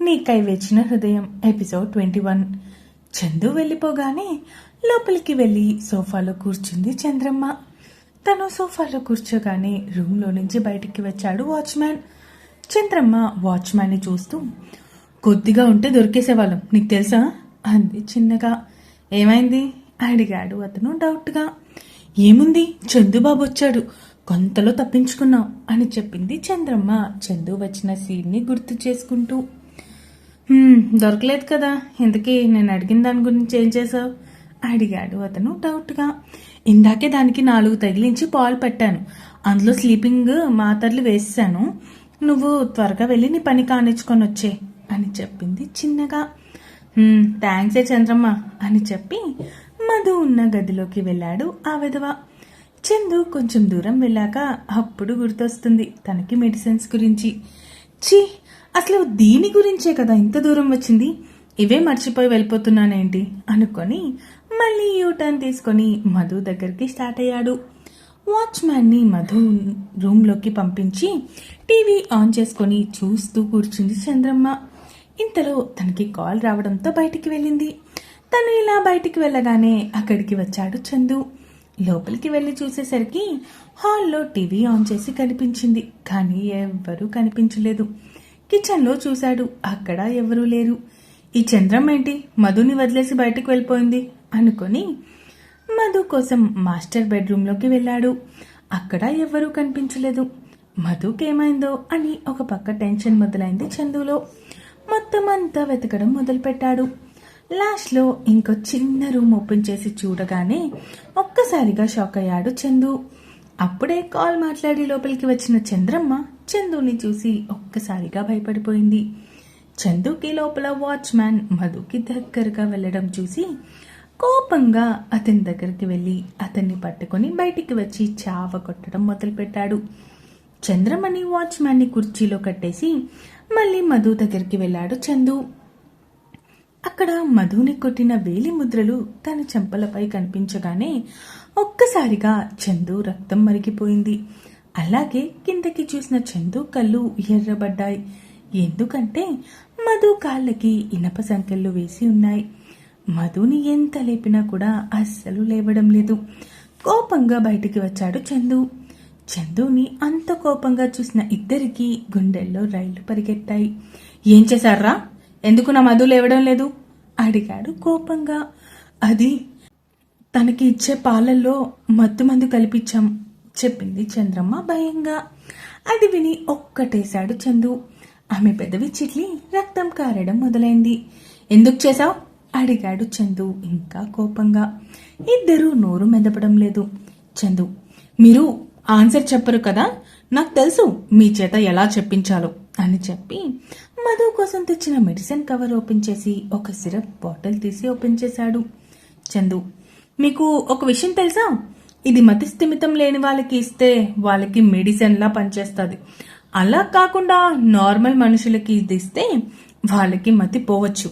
నీకై వేచిన హృదయం episode twenty one. Chandu వెళ్ళిపోగానే లోపలికి వెళ్ళి సోఫాలో కూర్చుంది చంద్రమ్మ. తను సోఫాలో కూర్చోగానే రూమ్లో నుంచి బయటికి వచ్చాడు వాచ్మ్యాన్. చంద్రమ్మ వాచ్మ్యాన్ని చూస్తూ కొద్దిగా ఉంటే దొరికేసేవాళ్ళం. నీకు తెలుసా? అంది చిన్నగా. ఏమైంది? అడిగాడు అతను డౌట్గా. ఏముంది? చందుబాబు వచ్చాడు. కొంతలో తప్పించుకున్నాం అని చెప్పింది చంద్రమ్మ. చందు వచ్చిన సీన్ని గుర్తు చేసుకుంటూ దొరకలేదు కదా. ఇంతకీ నేను అడిగిన దాని గురించి ఏం చేసావు అడిగాడు అతను డౌట్గా. ఇందాకే దానికి నాలుగు తగిలించి పాలు పెట్టాను. అందులో స్లీపింగ్ మాత్రలు వేసాను నువ్వు త్వరగా వెళ్ళి నీ పని కానిచ్చుకొని వచ్చే అని చెప్పింది చిన్నగా. థ్యాంక్స్ థ్యాంక్సే చంద్రమ్మ అని చెప్పి మధు ఉన్న గదిలోకి వెళ్ళాడు ఆ విధవ. చందు కొంచెం దూరం వెళ్ళాక అప్పుడు గుర్తొస్తుంది తనకి మెడిసిన్స్ గురించి. ఛీ అసలు దీని గురించే కదా ఇంత దూరం వచ్చింది? ఇవే మర్చిపోయి వెళ్ళిపోతున్నానేంటి? అనుకొని మళ్ళీ యూ టర్న్ తీసుకొని మధు దగ్గరికి స్టార్ట్ అయ్యాడు. వాచ్మ్యాన్ని మధు రూమ్లోకి పంపించి టీవీ ఆన్ చేసుకొని చూస్తూ కూర్చుంది చంద్రమ్మ. ఇంతలో తనకి కాల్ రావడంతో బయటికి వెళ్ళింది. తను ఇలా బయటికి వెళ్ళగానే అక్కడికి వచ్చాడు చందు. లోపలికి వెళ్ళి చూసేసరికి హాల్లో టీవీ ఆన్ చేసి కనిపించింది కానీ ఎవ్వరూ కనిపించలేదు. కిచెన్లో చూశాడు. అక్కడ ఎవరూ లేరు. ఈ చంద్రం ఏంటి మధుని వదిలేసి బయటకు వెళ్ళిపోయింది అనుకొని మధు కోసం మాస్టర్ బెడ్రూమ్లోకి వెళ్ళాడు. అక్కడ ఎవ్వరూ కనిపించలేదు. మధుకేమైందో అని ఒక పక్క టెన్షన్ మొదలైంది చందులో. మొత్తం అంతా వెతకడం మొదలుపెట్టాడు. లాస్ట్లో ఇంకో చిన్న రూమ్ ఓపెన్ చేసి చూడగానే ఒక్కసారిగా షాక్ అయ్యాడు చందు. అప్పుడే కాల్ మాట్లాడి లోపలికి వచ్చిన చంద్రమ్మ చందుని చూసి ఒక్కసారిగా భయపడిపోయింది. చందుకి లోపల వాచ్మ్యాన్ మధుకి దగ్గరగా వెళ్ళడం చూసి కోపంగా అతని దగ్గరికి వెళ్ళి అతన్ని పట్టుకొని బయటికి వచ్చి చావ కొట్టడం మొదలుపెట్టాడు. చంద్రమణి వాచ్మ్యాన్ని కుర్చీలో కట్టేసి మళ్ళీ మధు దగ్గరికి వెళ్ళాడు చందు. అక్కడ మధుని కొట్టిన వేలి ముద్రలు తన చెంపలపై కనిపించగానే ఒక్కసారిగా చందు రక్తం మరిగిపోయింది. అలాగే కిందకి చూసిన చందు కళ్ళు ఎర్రబడ్డాయి. ఎందుకంటే మధు కాళ్ళకి ఇనప సంకెళ్ళు వేసి ఉన్నాయి. మధుని ఎంత లేపినా కూడా అస్సలు లేవడం లేదు. కోపంగా బయటికి వచ్చాడు చందు. చందుని అంత కోపంగా చూసిన ఇద్దరికి గుండెల్లో రైళ్ళు పరిగెత్తాయి. ఏం చేశారా ఎందుకు నా మధు లేవడం లేదు? అడిగాడు కోపంగా. అది తనకి ఇచ్చే పాలల్లో మత్తు మందు కల్పించాం చెప్పింది చంద్రమ్మ భయంగా. అది విని ఒక్కటేశాడు చందు. ఆమె పెదవి చిట్లి రక్తం కారడం మొదలైంది. ఎందుకు చేశావు? అడిగాడు చందు ఇంకా కోపంగా. ఇద్దరూ నోరు మెదపడం లేదు. చందు మీరు ఆన్సర్ చెప్పరు కదా? నాకు తెలుసు మీ చేత ఎలా చెప్పించాలో అని చెప్పి మధు కోసం తెచ్చిన మెడిసిన్ కవర్ ఓపెన్ చేసి ఒక సిరప్ బాటిల్ తీసి ఓపెన్ చేశాడు. చందు మీకు ఒక విషయం తెలుసా? ఇది మతి స్థిమితం లేని వాళ్ళకి ఇస్తే వాళ్ళకి మెడిసిన్లా పనిచేస్తుంది. అలా కాకుండా నార్మల్ మనుషులకి ఇది ఇస్తే వాళ్ళకి మతి పోవచ్చు.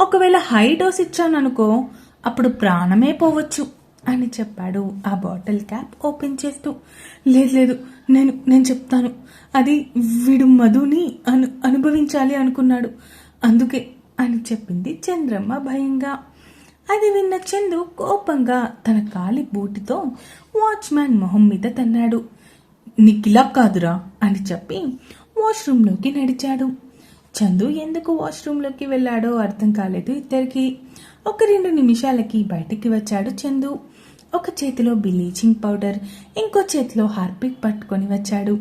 ఒకవేళ హై డోస్ ఇచ్చాననుకో అప్పుడు ప్రాణమే పోవచ్చు అని చెప్పాడు. ఆ బాటిల్ క్యాప్ ఓపెన్ చేస్తూ లేదు లేదు నేను నేను చెప్తాను. అది వీడు మధుని అను అనుభవించాలి అనుకున్నాడు. అందుకే అని చెప్పింది చంద్రమ్మ భయంగా. అది విన్న చందు కోపంగా తన కాలి బూటితో వాచ్మ్యాన్ మొహం మీద తన్నాడు. నీకిలా కాదురా అని చెప్పి వాష్రూంలోకి నడిచాడు. చందు ఎందుకు వాష్రూంలోకి వెళ్ళాడో అర్థం కాలేదు ఇద్దరికి. ఒక రెండు నిమిషాలకి బయటికి వచ్చాడు చందు. ఒక చేతిలో బ్లీచింగ్ పౌడర్ ఇంకో చేతిలో హార్పిక్ పట్టుకొని వచ్చాడు.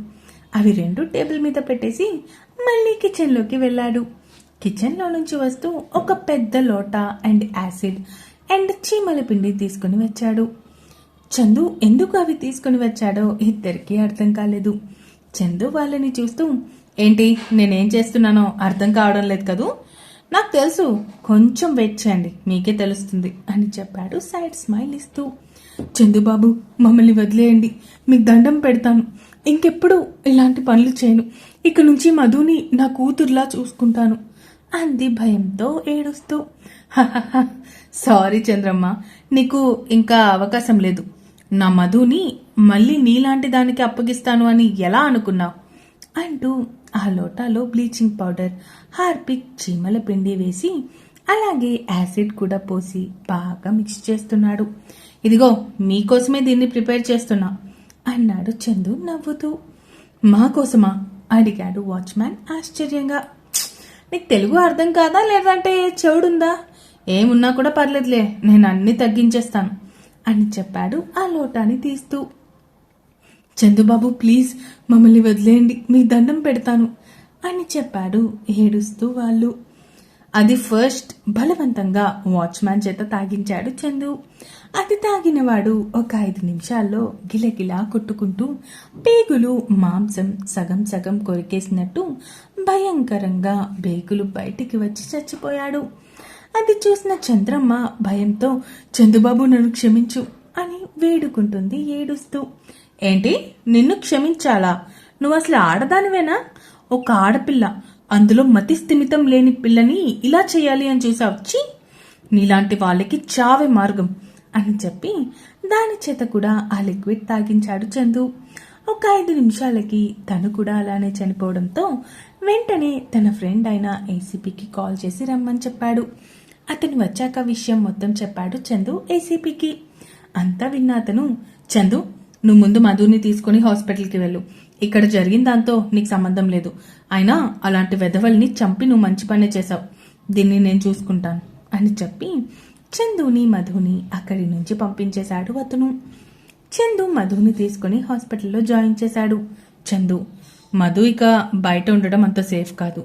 అవి రెండు టేబుల్ మీద పెట్టేసి మళ్ళీ కిచెన్లోకి వెళ్ళాడు. కిచెన్లో నుంచి వస్తూ ఒక పెద్ద లోటా అండ్ యాసిడ్ అండ్ చీమల పిండి తీసుకుని వచ్చాడు. చందు ఎందుకు అవి తీసుకుని వచ్చాడో ఇద్దరికీ అర్థం కాలేదు. చందు వాళ్ళని చూస్తూ ఏంటి నేనేం చేస్తున్నానో అర్థం కావడం లేదు కదూ? నాకు తెలుసు కొంచెం వెయిట్ చేయండి మీకే తెలుస్తుంది అని చెప్పాడు సైడ్ స్మైల్ ఇస్తూ. చందుబాబు మమ్మల్ని వదిలేయండి మీకు దండం పెడతాను. ఇంకెప్పుడు ఇలాంటి పనులు చేయను. ఇక నుంచి మధుని నా కూతుర్లా చూసుకుంటాను. అంది భయంతో ఏడుస్తూ. సారీ చంద్రమ్మ నీకు ఇంకా అవకాశం లేదు. నా మధుని మళ్ళీ నీలాంటి దానికి అప్పగిస్తాను అని ఎలా అనుకున్నావు? అంటూ ఆ లోటాలో బ్లీచింగ్ పౌడర్ హార్పిక్ చీమల పిండి వేసి అలాగే యాసిడ్ కూడా పోసి బాగా మిక్స్ చేస్తున్నాడు. ఇదిగో మీకోసమే దీన్ని ప్రిపేర్ చేస్తున్నా అన్నాడు చందు నవ్వుతూ. మా కోసమా? అడిగాడు వాచ్మ్యాన్ ఆశ్చర్యంగా. నీకు తెలుగు అర్థం కాదా లేదంటే చెవుడుందా? ఏమున్నా కూడా పర్లేదులే నేను అన్ని తగ్గించేస్తాను అని చెప్పాడు ఆ లోటాని తీస్తూ. చందుబాబు ప్లీజ్ మమ్మల్ని వదిలేయండి మీ దండం పెడతాను అని చెప్పాడు ఏడుస్తూ వాళ్ళు. అది ఫస్ట్ బలవంతంగా వాచ్మ్యాన్ చేత తాగించాడు చందు. అది తాగినవాడు ఒక ఐదు నిమిషాల్లో గిలగిలా కొట్టుకుంటూ పేగులు మాంసం సగం సగం కొరికేసినట్టు భయంకరంగా బేగులు బయటికి వచ్చి చచ్చిపోయాడు. అది చూసిన చంద్రమ్మ భయంతో చందుబాబు నన్ను క్షమించు అని వేడుకుంటుంది ఏడుస్తూ. ఏంటి? నిన్ను క్షమించాలా? నువ్వు అసలు ఆడదానివేనా? ఒక ఆడపిల్ల. అందులో మతి స్థిమితం లేని పిల్లని ఇలా చేయాలి అని చూసావు. వచ్చి నీలాంటి వాళ్ళకి చావే మార్గం అని చెప్పి దాని చేత కూడా ఆ లిక్విడ్ తాగించాడు చందు. ఒక ఐదు నిమిషాలకి తను కూడా అలానే చనిపోవడంతో వెంటనే తన ఫ్రెండ్ అయిన ఏసీపీకి కాల్ చేసి రమ్మని చెప్పాడు. అతను వచ్చాక విషయం మొత్తం చెప్పాడు చందు ఏసీపీకి అంతా విన్న అతను చందు నువ్వు ముందు మధుని తీసుకుని హాస్పిటల్కి వెళ్ళు. ఇక్కడ జరిగిన దాంతో నీకు సంబంధం లేదు. అయినా అలాంటి వెధవల్ని చంపి నువ్వు మంచి పనే చేశావు. దీన్ని నేను చూసుకుంటాను అని చెప్పి చందుని మధుని అక్కడి నుంచి పంపించేశాడు అతను. చందు మధుని తీసుకుని హాస్పిటల్లో జాయిన్ చేశాడు. చందు మధు ఇక బయట ఉండడం అంత సేఫ్ కాదు.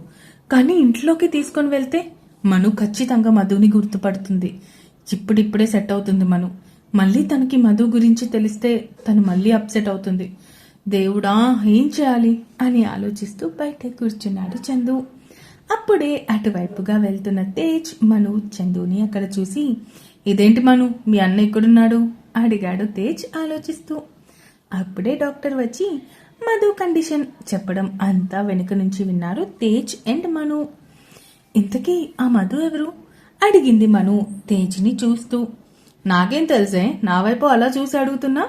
కానీ ఇంట్లోకి తీసుకొని వెళ్తే మను ఖచ్చితంగా మధుని గుర్తుపడుతుంది. ఇప్పుడిప్పుడే సెట్ అవుతుంది మను. మళ్ళీ తనకి మధు గురించి తెలిస్తే తను మళ్ళీ అప్సెట్ అవుతుంది. దేవుడా ఏం చేయాలి? అని ఆలోచిస్తూ బయట కూర్చున్నాడు చందు. అప్పుడే అటువైపుగా వెళ్తున్న తేజ్ మను చందుని అక్కడ చూసి ఇదేంటి మను? మీ అన్న ఎక్కడున్నాడు? అడిగాడు తేజ్ ఆలోచిస్తూ. అప్పుడే డాక్టర్ వచ్చి మధు కండిషన్ చెప్పడం అంతా వెనుక నుంచి విన్నారు తేజ్ అండ్ మను. ఇంతకీ ఆ మధు ఎవరు? అడిగింది మను తేజ్ని చూస్తూ. నాకేం తెలుసే నా వైపు అలా చూసి అడుగుతున్నా?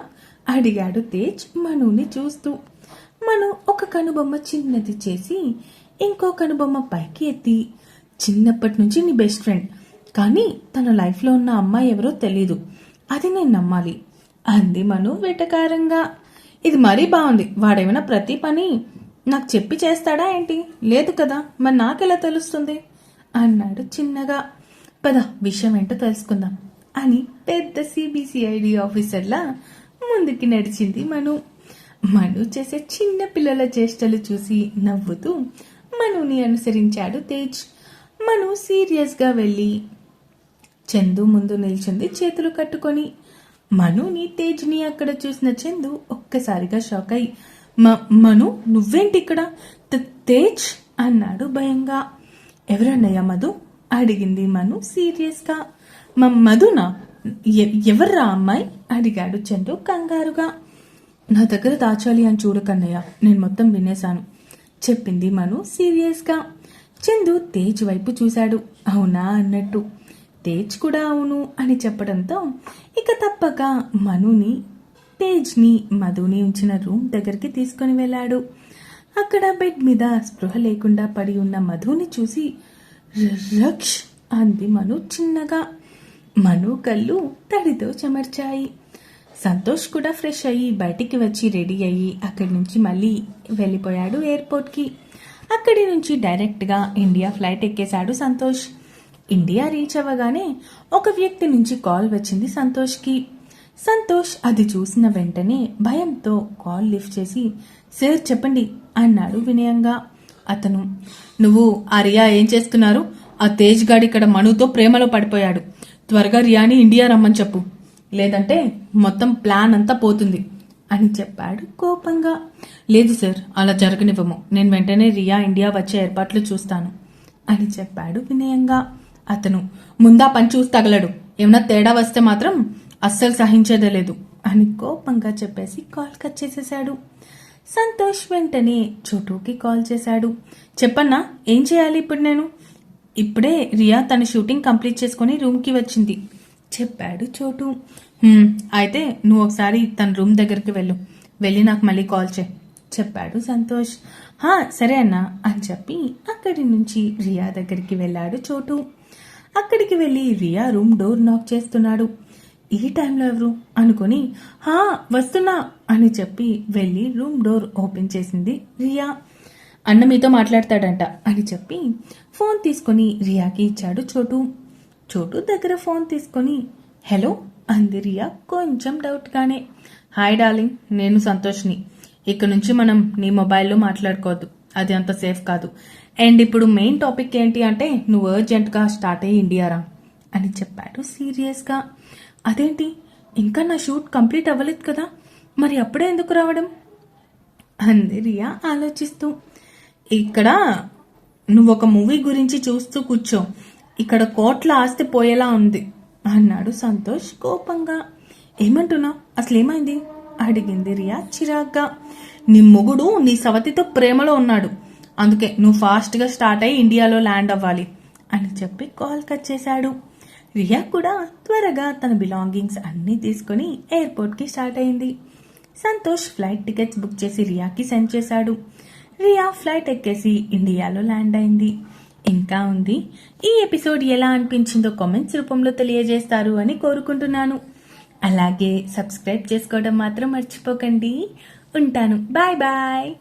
అడిగాడు తేజ్ మనుని చూస్తూ. మను ఒక కనుబొమ్మ చిన్నది చేసి ఇంకో కనుబొమ్మ పైకి ఎత్తి. చిన్నప్పటి నుంచి నీ బెస్ట్ ఫ్రెండ్ కానీ తన లైఫ్లో ఉన్న అమ్మాయి ఎవరో తెలీదు. అది నేను నమ్మాలి. అంది మను వెటకారంగా. ఇది మరీ బాగుంది. వాడేమైనా ప్రతి పని నాకు చెప్పి చేస్తాడా ఏంటి? లేదు కదా. మరి నాకెలా తెలుస్తుంది? అన్నాడు చిన్నగా. పద విషయం ఏంటో తెలుసుకుందాం అని పెద్ద సిబిసిఐడి ఆఫీసర్లా ముందుకి నడిచింది మను. మను చేసే చిన్న పిల్లల చేష్టలు చూసి నవ్వుతూ మనుని అనుసరించాడు తేజ్. మను సీరియస్గా వెళ్ళి చందు ముందు నిల్చుంది చేతులు కట్టుకొని. మనుని తేజ్ని అక్కడ చూసిన చందు ఒక్కసారిగా షాక్ అయి "మ- మను నువ్వేంటి ఇక్కడ? తేజ్? అన్నాడు భయంగా. ఎవరన్నయ్యా మధు? అడిగింది మను సీరియస్గా "మ- మధునా? ఎవర్రా అమ్మాయి? అడిగాడు చందు కంగారుగా. నా దగ్గర దాచాలి అని చూడకన్నయ్య నేను మొత్తం వినేశాను చెప్పింది మను సీరియస్గా. చందు తేజ్ వైపు చూశాడు అవునా అన్నట్టు. తేజ్ కూడా అవును అని చెప్పడంతో ఇక తప్పక మనుని తేజ్ని మధుని ఉంచిన రూమ్ దగ్గరికి తీసుకొని వెళ్ళాడు. అక్కడ బెడ్ మీద స్పృహ లేకుండా పడి ఉన్న మధుని చూసి రక్ష్ అంది మను చిన్నగా. మను కళ్ళు తడితో చెమర్చాయి. సంతోష్ కూడా ఫ్రెష్ అయ్యి బయటికి వచ్చి రెడీ అయ్యి అక్కడి నుంచి మళ్ళీ వెళ్ళిపోయాడు ఎయిర్పోర్ట్కి. అక్కడి నుంచి డైరెక్ట్గా ఇండియా ఫ్లైట్ ఎక్కేశాడు సంతోష్. ఇండియా రీచ్ అవ్వగానే ఒక వ్యక్తి నుంచి కాల్ వచ్చింది సంతోష్కి. సంతోష్ అది చూసిన వెంటనే భయంతో కాల్ లిఫ్ట్ చేసి సార్ చెప్పండి అన్నాడు వినయంగా. అతను నువ్వు ఆ రియా ఏం చేస్తున్నారు? ఆ తేజ్ గాడు ఇక్కడ మనుతో ప్రేమలో పడిపోయాడు. త్వరగా రియాని ఇండియా రమ్మని చెప్పు. లేదంటే మొత్తం ప్లాన్ అంతా పోతుంది అని చెప్పాడు కోపంగా. లేదు సార్ అలా జరగనివ్వము. నేను వెంటనే రియా ఇండియా వచ్చే ఏర్పాట్లు చూస్తాను అని చెప్పాడు వినయంగా. అతను ముందా పని చూసి తగలడు. ఏమన్నా తేడా వస్తే మాత్రం అస్సలు సహించేదే లేదు అని కోపంగా చెప్పేసి కాల్ కట్ చేసేశాడు. సంతోష్ వెంటనే చోటుకి కాల్ చేశాడు. చెప్పన్నా ఏం చేయాలి ఇప్పుడు నేను? ఇప్పుడే రియా తన షూటింగ్ కంప్లీట్ చేసుకుని రూమ్కి వచ్చింది. చెప్పాడు చోటు. అయితే నువ్వు ఒకసారి తన రూమ్ దగ్గరికి వెళ్ళు. వెళ్ళి నాకు మళ్ళీ కాల్ చేయి చెప్పాడు సంతోష్. హా సరే అన్నా అని చెప్పి అక్కడి నుంచి రియా దగ్గరికి వెళ్ళాడు చోటు. అక్కడికి వెళ్ళి రియా రూమ్ డోర్ నాక్ చేస్తున్నాడు. ఈ టైంలో ఎవరు? అనుకుని హా వస్తున్నా అని చెప్పి వెళ్ళి రూమ్ డోర్ ఓపెన్ చేసింది రియా. అన్న మీతో మాట్లాడతాడంట అని చెప్పి ఫోన్ తీసుకొని రియాకి ఇచ్చాడు చోటు. చోటు దగ్గర ఫోన్ తీసుకొని హలో అంది రియా కొంచెం డౌట్గానే హాయ్ డార్లింగ్ నేను సంతోష్ని. ఇక్కడ నుంచి మనం నీ మొబైల్లో మాట్లాడుకోవద్దు అది అంత సేఫ్ కాదు. అండ్ ఇప్పుడు మెయిన్ టాపిక్ ఏంటి అంటే నువ్వు అర్జెంట్గా స్టార్ట్ అయ్యి ఇండియా రా అని చెప్పాడు సీరియస్గా అదేంటి? ఇంకా నా షూట్ కంప్లీట్ అవ్వలేదు కదా. మరి అప్పుడే ఎందుకు రావడం? అంది రియా ఆలోచిస్తూ. ఇక్కడ నువ్వు ఒక మూవీ గురించి చూస్తూ కూర్చో. ఇక్కడ కోట్ల ఆస్తి పోయేలా ఉంది అన్నాడు సంతోష్ కోపంగా. ఏమంటున్నావు? అసలు ఏమైంది అడిగింది రియా చిరాగ్గా. నీ మొగుడు నీ సవతితో ప్రేమలో ఉన్నాడు. అందుకే నువ్వు ఫాస్ట్గా స్టార్ట్ అయ్యి ఇండియాలో ల్యాండ్ అవ్వాలి అని చెప్పి కాల్ కట్ చేశాడు. రియా కూడా త్వరగా తన బిలాంగింగ్స్ అన్నీ తీసుకొని ఎయిర్పోర్ట్కి స్టార్ట్ అయింది. సంతోష్ ఫ్లైట్ టికెట్స్ బుక్ చేసి రియాకి సెండ్ చేశాడు. రియా ఫ్లైట్ ఎక్కేసి ఇండియాలో ల్యాండ్ అయింది. ఇంకా ఉంది. ఈ ఎపిసోడ్ ఎలా అనిపించిందో కామెంట్స్ రూపంలో తెలియజేస్తారు అని కోరుకుంటున్నాను. అలాగే సబ్స్క్రైబ్ చేసుకోవడం మాత్రం మర్చిపోకండి. ఉంటాను. Bye bye.